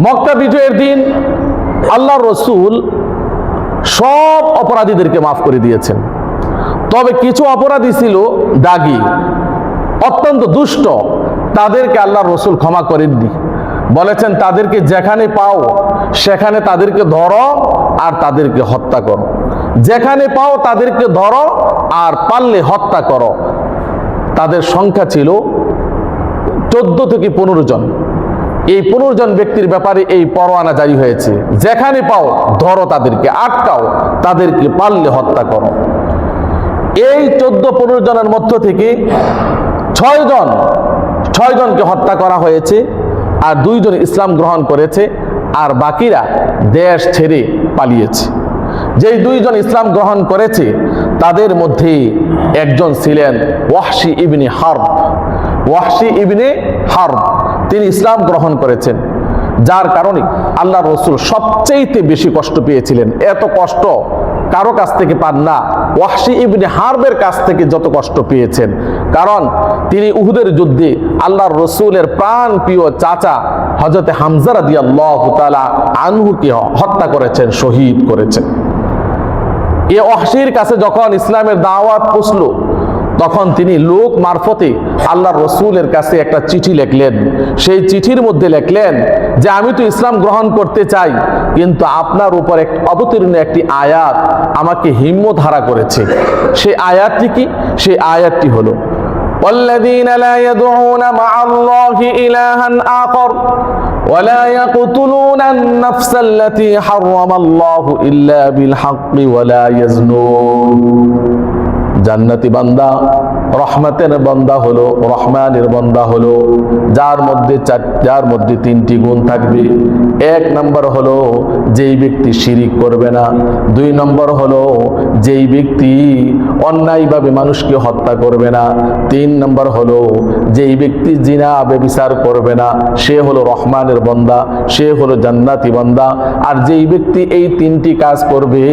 মক্কা বিজয়ের দিন আল্লাহ রসুল সব অপরাধীদেরকে মাফ করে দিয়েছেন। তবে কিছু অপরাধী ছিল দাগি, অত্যন্ত দুষ্ট। তাদেরকে আল্লাহ রসুল ক্ষমা করেননি। বলেছেন, তাদেরকে যেখানে পাও, সেখানে তাদেরকে ধরো আর তাদেরকে হত্যা করো। যেখানে পাও, তাদেরকে ধরো আর পারলে হত্যা করো। তাদের সংখ্যা ছিল চোদ্দ থেকে পনেরো জন। এই পনেরো জন ব্যক্তির ব্যাপারে এই পরোয়ানা জারি হয়েছে। যেখানে পাও ধরো তাদেরকে, আটকাও, তাদেরকে পারলে হত্যা করো। এই চোদ্দ পনেরো জনের মধ্য থেকে ছয় জন, ছয় জনকে হত্যা করা হয়েছে আর দুইজন ইসলাম গ্রহণ করেছে আর বাকিরা দেশ ছেড়ে পালিয়েছে। যেই দুইজন ইসলাম গ্রহণ করেছে, তাদের মধ্যে একজন ছিলেন ওয়াহশি ইবনে হার্ব। ওয়াহশি ইবনে হার্ব। তিনি ইসলাম গ্রহণ করেছেন। যার কারণে আল্লাহ রসুল সবচেয়েতে বেশি কষ্ট পেয়েছিলেন। এত কষ্ট কারও কাছ থেকে পান না। ওয়াহশি ইবনে হার্বের কাছ থেকে যত কষ্ট পেয়েছেন। কারণ তিনি উহুদের যুদ্ধে আল্লাহর রসুলের প্রাণ প্রিয় চাচা হজরতে হামজারা আল্লাহ আনহুকে হত্যা করেছেন, শহীদ করেছেন। এ অহসির কাছে যখন ইসলামের দাওয়াত পৌঁছলো তখন তিনি লোক মারফতে আল্লাহ রসুলের কাছে একটা চিঠি লিখলেন সেই চিঠির মধ্যে লিখলেন যে আমি তো ইসলাম গ্রহণ করতে চাই কিন্তু আপনার উপর এক অবতীর্ণ একটি আয়াত আমাকে হিম্মত হারা করেছে সেই আয়াতটি কি সেই আয়াতটি হলো والذين لا يدعون مع الله إلها آخر ولا يقتلون النفس التي حرم الله إلا بالحق ولا يزنون জান্নাতি বান্দা, রহমতের বান্দা হলো, রহমানের বান্দা হলো, যার মধ্যে চার, যার মধ্যে তিনটি গুণ থাকবে। এক নম্বর হলো, যেই ব্যক্তি শিরিক করবে না। দুই নম্বর হলো, যেই ব্যক্তি অন্যায়ভাবে মানুষকে হত্যা করবে না। তিন নম্বর হলো, যেই ব্যক্তি জিনা বেবিচার করবে না। সে হলো রহমানের বন্দা, সে হলো জান্নাতি বান্দা। আর যেই ব্যক্তি এই তিনটি কাজ করবে,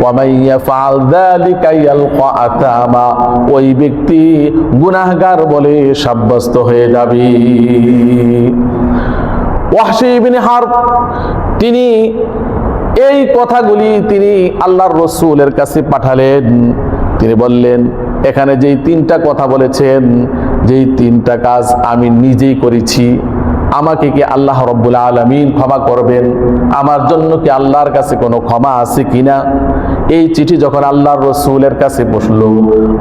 ওয়ামাইয়া ফাল যালিকা ইয়ালকা ওই ব্যক্তি গুনাহগার বলে সাব্যস্ত হয়ে তিনি এই কথাগুলি তিনি আল্লাহর রসুলের কাছে পাঠালেন। তিনি বললেন, এখানে যেই তিনটা কথা বলেছেন, যেই তিনটা কাজ আমি নিজেই করেছি। আমাকে কি আল্লাহ রব্বুল আলমিন ক্ষমা করবেন? আমার জন্য কি আল্লাহর কাছে কোনো ক্ষমা আছে কিনা? এই চিঠি যখন আল্লাহর রসুলের কাছে বসল,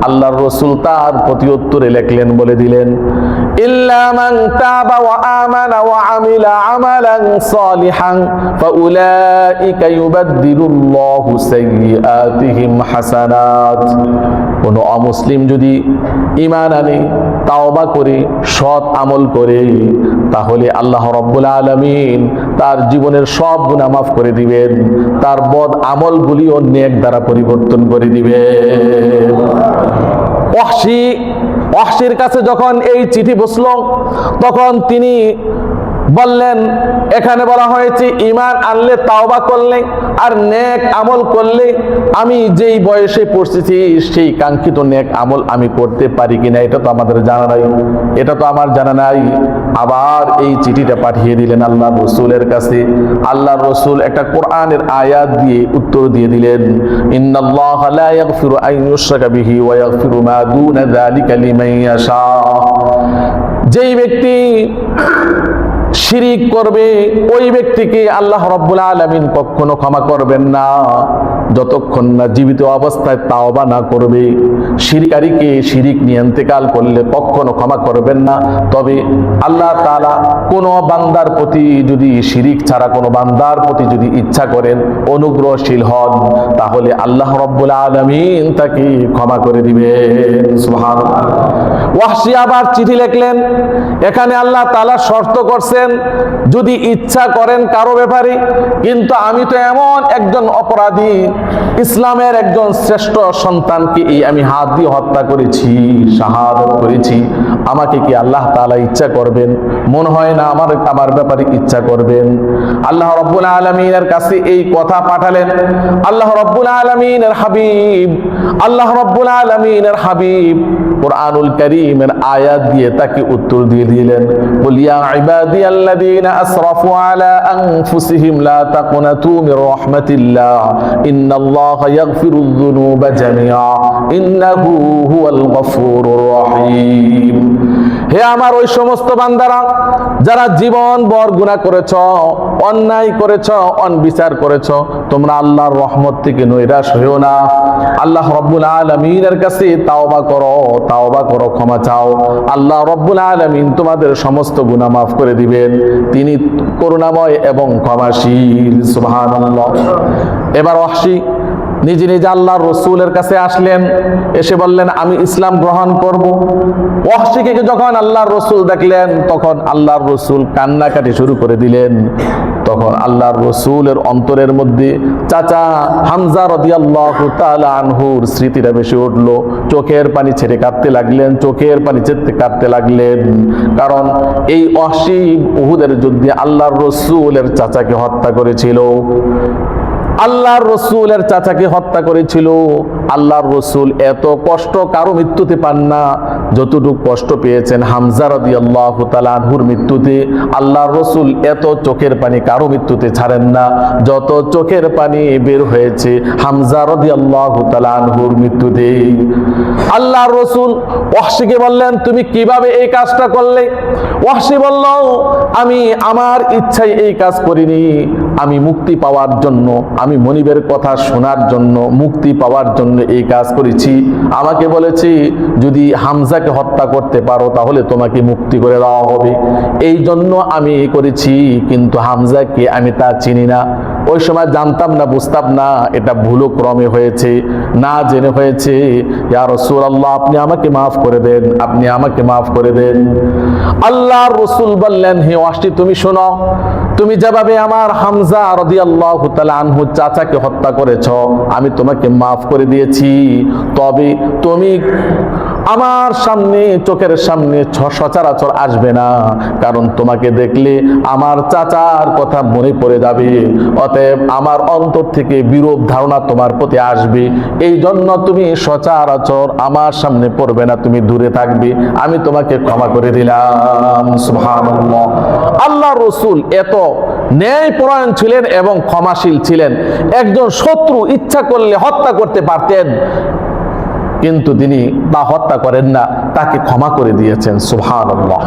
আল্লাহর রসুল তার প্রতি উত্তরে লেখলেন, বলে দিলেন ওয়া ওয়া আমিলা কোন অমুসলিম যদি ঈমান আনে তাওবা করে, সৎ আমল করে, তাহলে আল্লাহ রব্বুল আলমিন তার জীবনের সব গুণা মাফ করে দিবেন। তার বদ আমলগুলি অন্য এক দ্বারা পরিবর্তন করে দিবে অহসি অহসির কাছে যখন এই চিঠি বসল, তখন তিনি বললেন, এখানে বলা হয়েছে ইমান আনলে তাওবা করলে আর নেক আমল করলে আমি যেই বয়সে পড়তেছি, সেই কাঙ্ক্ষিত নেক আমল আমি করতে পারি কিনা, এটা তো আমাদের জানা নাই। এটা তো আমার জানা নাই। আবার এই চিঠিটা পাঠিয়ে দিলেন আল্লাহ রসুলের কাছে। আল্লাহ রসুল একটা কোরআনের আয়াত দিয়ে উত্তর দিয়ে দিলেন ওয়া যেই ব্যক্তি শিরিক করবে, ওই ব্যক্তিকে আল্লাহ রব্বুল আলমিন কখনো ক্ষমা করবেন না। যতক্ষণ না জীবিত অবস্থায় তাওবা না করবে, শিরকারীকে শিরিক নিয়ন্ত্রকাল করলে কখনো ক্ষমা করবেন না। তবে আল্লাহ তালা কোনো বান্দার প্রতি যদি শিরিক ছাড়া কোনো বান্দার প্রতি যদি ইচ্ছা করেন, অনুগ্রহশীল হন, তাহলে আল্লাহ রব্বুল আলমিন তাকে ক্ষমা করে দিবে ওয়াহশি আবার চিঠি লিখলেন, এখানে আল্লাহ তালা শর্ত করছেন যদি ইচ্ছা করেন কারও ব্যাপারে, কিন্তু আমি তো এমন একজন অপরাধী, ইসলামের একজন শ্রেষ্ঠ সন্তানকে এই আমি হাত দিয়ে হত্যা করেছি, শাহাদত করেছি, আমাকে কি আল্লাহ তালা ইচ্ছা করবেন? মনে হয় না আমার আমার ব্যাপারে ইচ্ছা করবেন। আল্লাহ রব্বুল আলমিনের কাছে এই কথা পাঠালেন। আল্লাহ রব্বুল আলমিনের হাবিব, আল্লাহ রব্বুল আলমিনের হাবিব কোরআনুল করিমের আয়াত দিয়ে তাকে উত্তর দিয়ে দিলেন বলিয়া ইবাদি আল্লাযীনা আসরাফু আলা আনফুসিহিম লা তাকুনাতু মির রাহমাতিল্লাহ ইন্নাল্লাহা ইয়াগফিরুয যুনুবা জামিআ ইন্নাহু হুয়াল গফুরুর রহিম হে আমার ওই সমস্ত বান্দারা, যারা জীবন বর গুনাহ করেছ, অন্যায় করেছ, অনবিচার করেছ, তোমরা আল্লাহর রহমত থেকে নৈরাশ হইও না। আল্লাহ রব্বুল আলমিনের কাছে তাওবা করো তাওবা করো, ক্ষমা চাও। আল্লাহ রব্বুল আলমিন তোমাদের সমস্ত গুনাহ মাফ করে দিবেন। তিনি করুণাময় এবং ক্ষমাশীল, সুবহানাল্লাহ। এবার ওয়াহশী নিজে নিজে আল্লাহর রসুলের কাছে আসলেন, এসে বললেন, আমি ইসলাম গ্রহণ করব। ওয়াহশিকে যখন আল্লাহর রসুল দেখলেন, তখন আল্লাহর রসুল কান্নাকাটি শুরু করে দিলেন। তখন আল্লাহর রসুলের অন্তরের মধ্যে চাচা হামজা রদিয়াল্লাহু আনহুর স্মৃতিটা বেশি উঠল। চোখের পানি ছেড়ে কাঁদতে লাগলেন, চোখের পানি ছেড়তে কাঁদতে লাগলেন। কারণ এই অসীম উহুদের যুদ্ধে আল্লাহর রসুলের চাচাকে হত্যা করেছিল। আল্লাহর রসুলের চাচাকে হত্যা করেছিল। আল্লাহর রসুল এত কষ্ট কারও মৃত্যুতে পান না। যতটুকু কষ্ট পেয়েছেন হামজা রদি আল্লাহ মৃত্যুতে আল্লাহর রসুল এত চোখের পানি কারও মৃত্যুতে ছাড়েন না। যত চোখের পানি বের হয়েছে হামজা রদি আল্লাহ মৃত্যুতে। আল্লাহর রসুল ওয়াহশিকে বললেন, তুমি কীভাবে এই কাজটা করলে? ওয়াহশি বলল, আমি আমার ইচ্ছায় এই কাজ করিনি। আমি মুক্তি পাওয়ার জন্য আমি মনিবের কথা শোনার জন্য, মুক্তি পাওয়ার জন্য এই কাজ করেছি। আমাকে বলেছি, যদি হামজাকে হত্যা করতে পারো, তাহলে তোমাকে মুক্তি করে দেওয়া হবে। এই জন্য আমি করেছি, কিন্তু হামজাকে আমি তা চিনি না। ওই সময় জানতাম না, বুঝতাম না, এটা ভুল ক্রমে হয়েছে, না জেনে হয়েছে। ইয়া রাসূলুল্লাহ, আপনি আমাকে মাফ করে দেন, আপনি আমাকে মাফ করে দেন। আল্লাহর রসুল বললেন, হে অষ্টি তুমি শোনো, তুমি যেভাবে আমার হামজা তাআলা আনহু চাচাকে হত্যা করেছ, আমি তোমাকে মাফ করে দিয়েছি। তবে তুমি আমার সামনে, চোখের সামনে সচরাচর আসবে না, কারণ তোমাকে দেখলে আমার চাচার কথা মনে পড়ে যাবে। অতএব আমার অন্তর থেকে বিরূপ ধারণা তোমার প্রতি আসবে। এই জন্য তুমি সচরাচর আমার সামনে পড়বে না, তুমি দূরে থাকবে। আমি তোমাকে ক্ষমা করে দিলাম আল্লাহ রসুল এত ন্যায় পরায়ণ ছিলেন এবং ক্ষমাশীল ছিলেন। একজন শত্রু ইচ্ছা করলে হত্যা করতে পারতেন, কিন্তু তিনি তা হত্যা করেন না, তাকে ক্ষমা করে দিয়েছেন, সুবহানাল্লাহ।